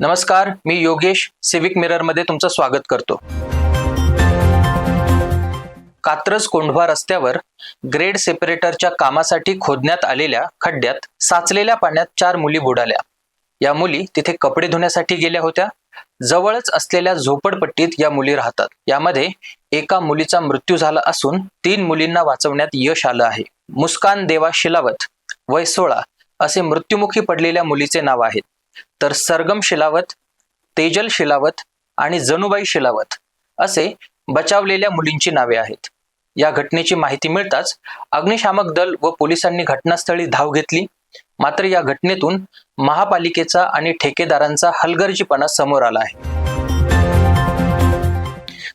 नमस्कार मी योगेश सिविक मिररमध्ये तुमचं स्वागत करतो. कात्रज कोंढवा रस्त्यावर ग्रेड सेपरेटरच्या कामासाठी खोदण्यात आलेल्या खड्ड्यात साचलेल्या पाण्यात चार मुली बुडाल्या. या मुली तिथे कपडे धुण्यासाठी गेल्या होत्या. जवळच असलेल्या झोपडपट्टीत या मुली राहतात. यामध्ये एका मुलीचा मृत्यू झाला असून तीन मुलींना वाचवण्यात यश आलं आहे. मुस्कान देवा शिलावत वय सोळा असे मृत्युमुखी पडलेल्या मुलीचे नाव आहेत. तर सरगम शिलावत तेजल शिलावत आणि जनुबाई शिलावत असे बचावलेल्या मुलींची नावे आहेत. या घटनेची माहिती मिळताच अग्निशामक दल व पोलिसांनी घटनास्थळी धाव घेतली. मात्र या घटनेतून महापालिकेचा आणि ठेकेदारांचा हलगर्जीपणा समोर आला आहे.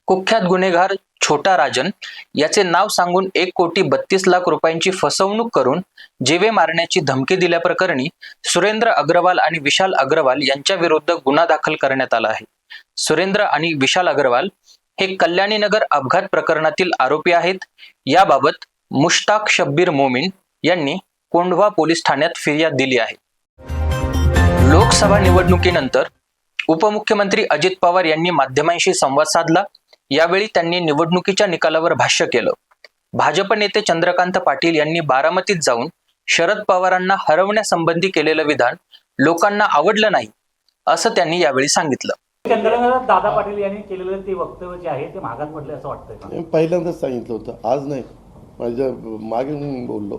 कुख्यात गुन्हेगार छोटा राजन याचे नाव सांगून एक कोटी बत्तीस लाख रुपयांची फसवणूक करून जेवे मारण्याची धमकी दिल्याप्रकरणी सुरेंद्र अग्रवाल आणि विशाल अग्रवाल यांच्या विरुद्ध गुन्हा दाखल करण्यात आला आहे. सुरेंद्र आणि विशाल अग्रवाल हे कल्याणीनगर अपघात प्रकरणातील आरोपी आहेत. याबाबत मुश्ताक शब्बीर मोमीन यांनी कोंढवा पोलीस ठाण्यात फिर्याद दिली आहे. लोकसभा निवडणुकीनंतर उपमुख्यमंत्री अजित पवार यांनी माध्यमांशी संवाद साधला. यावेळी त्यांनी निवडणुकीच्या निकालावर भाष्य केलं. भाजप नेते चंद्रकांत पाटील यांनी बारामतीत जाऊन शरद पवारांना हरवण्यासंबंधी केलेलं विधान लोकांना आवडलं नाही असं त्यांनी यावेळी सांगितलं. चंद्रकांत दादा पाटील यांनी केलेलं ते वक्तव्य जे आहे ते महागात पडले असं वाटतंय का? मी पहिल्यांदाच सांगितलं होतं आज नाही. माझ्या मागे मी बोललो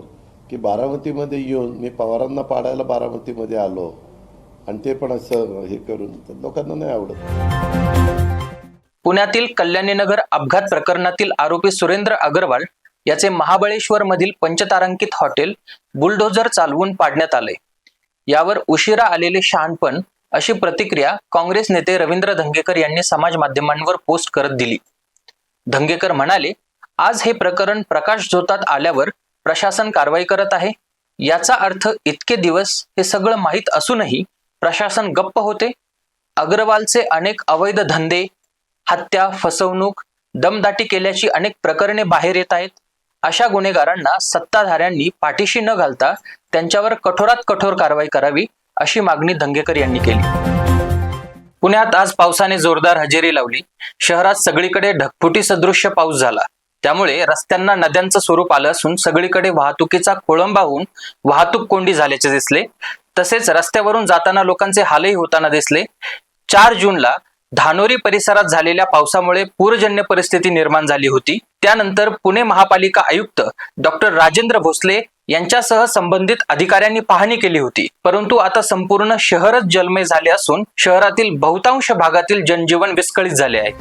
की बारामतीमध्ये येऊन मी पवारांना पाडायला बारामतीमध्ये आलो आणि ते पण असं हे करून तर लोकांना नाही आवडत. पुण्यातील कल्याणीनगर अपघात प्रकरणातील आरोपी सुरेंद्र अग्रवाल याचे महाबळेश्वर मधील पंचतारांकित हॉटेल बुलडोझर चालवून पाडण्यात आले. यावर उशिरा आलेले शहाणपण अशी प्रतिक्रिया काँग्रेस नेते रवींद्र धंगेकर यांनी समाज माध्यमांवर पोस्ट करत दिली. धंगेकर म्हणाले आज हे प्रकरण प्रकाश झोतात आल्यावर प्रशासन कारवाई करत आहे. याचा अर्थ इतके दिवस हे सगळं माहीत असूनही प्रशासन गप्प होते. अग्रवालचे अनेक अवैध धंदे हत्या फसवणूक दमदाटी केल्याची अनेक प्रकरणे बाहेर येत आहेत. अशा गुन्हेगारांना सत्ताधाऱ्यांनी पाठीशी न घालता त्यांच्यावर कठोरात कठोर कारवाई करावी अशी मागणी धंगेकर यांनी केली. पुण्यात आज पावसाने जोरदार हजेरी लावली. शहरात सगळीकडे ढगफुटी सदृश्य पाऊस झाला. त्यामुळे रस्त्यांना नद्यांचं स्वरूप आलं असून सगळीकडे वाहतुकीचा खोळंबा होऊन वाहतूक कोंडी झाल्याचे दिसले. तसेच रस्त्यावरून जाताना लोकांचे हालही होताना दिसले. चार जूनला धानोरी परिसरात झालेल्या पावसामुळे पूरजन्य परिस्थिती निर्माण झाली होती. त्यानंतर पुणे महापालिका आयुक्त डॉक्टर राजेंद्र भोसले यांच्यासह संबंधित अधिकाऱ्यांनी पाहणी केली होती. परंतु आता संपूर्ण शहरच जलमय झाले असून शहरातील बहुतांश भागातील जनजीवन विस्कळीत झाले आहे.